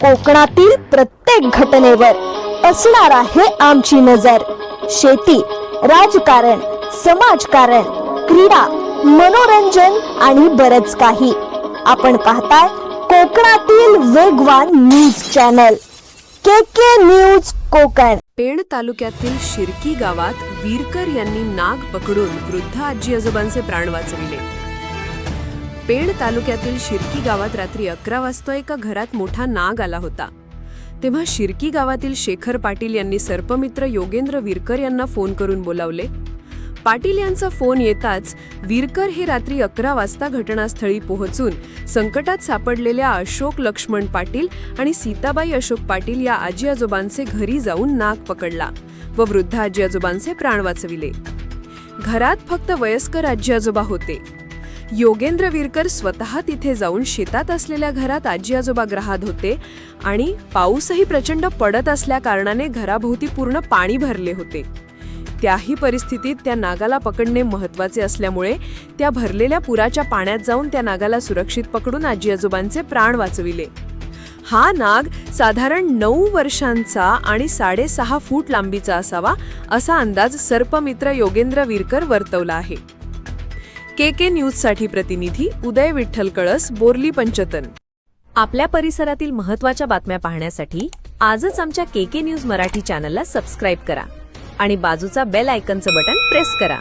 कोकणातील प्रत्येक घटनेवर असणार आहे आमची नजर. शेती राजकारण समाजकारण क्रीडा मनोरंजन आणि बरच काही. आपण पाहताय कोकणातील वेगवान news channel. K K news Konkan. Pen तालुक्यातील शिरकी गावात वीरकर यांनी नाग पकडून वृद्ध आजी आजोबांचे प्राण वाचविले. पेण तालुक्यातील शिरकी गावात रात्री अकरा वाजता एका घरात मोठा नाग आला होता. तेव्हा शिरकी गावातील शेखर पाटील यांनी सर्पमित्र योगेंद्र वीरकर यांना फोन करून बोलावले. पाटील यांचा फोन येताच वीरकर हे रात्री अकरा वाजता घटनास्थळी पोहोचून संकटात सापडलेल्या अशोक लक्ष्मण पाटील आणि सीताबाई अशोक पाटील या आजी आजोबांचे घरी जाऊन नाग पकडला व वृद्ध आजी आजोबांचे प्राण वाचविले. घरात फक्त वयस्कर आजी आजोबा होते. योगेंद्र वीरकर स्वतः तिथे जाऊन शेतात असलेल्या घरात आजी आजोबा ग्राहात होते आणि पाऊसही प्रचंड पडत असल्या कारणाने घराभोवती पूर्ण पाणी भरले होते. त्याही परिस्थितीत त्या नागाला पकडणे महत्त्वाचे असल्यामुळे त्या भरलेल्या पुराच्या पाण्यात जाऊन त्या नागाला सुरक्षित पकडून आजी आजोबांचे प्राण वाचविले. हा नाग साधारण नऊ वर्षांचा आणि साडेसहा फूट लांबीचा असावा असा अंदाज सर्पमित्र योगेंद्र वीरकर वर्तवला आहे. के के न्यूजसाठी प्रतिनिधी उदय विठ्ठल कळस बोरली पंचतन. आपल्या परिसरातील महत्त्वाच्या बातम्या पाहण्यासाठी आजच आमच्या के के न्यूज मराठी चॅनलला सबस्क्राईब करा आणि बाजूचा बेल आयकनचं बटन प्रेस करा.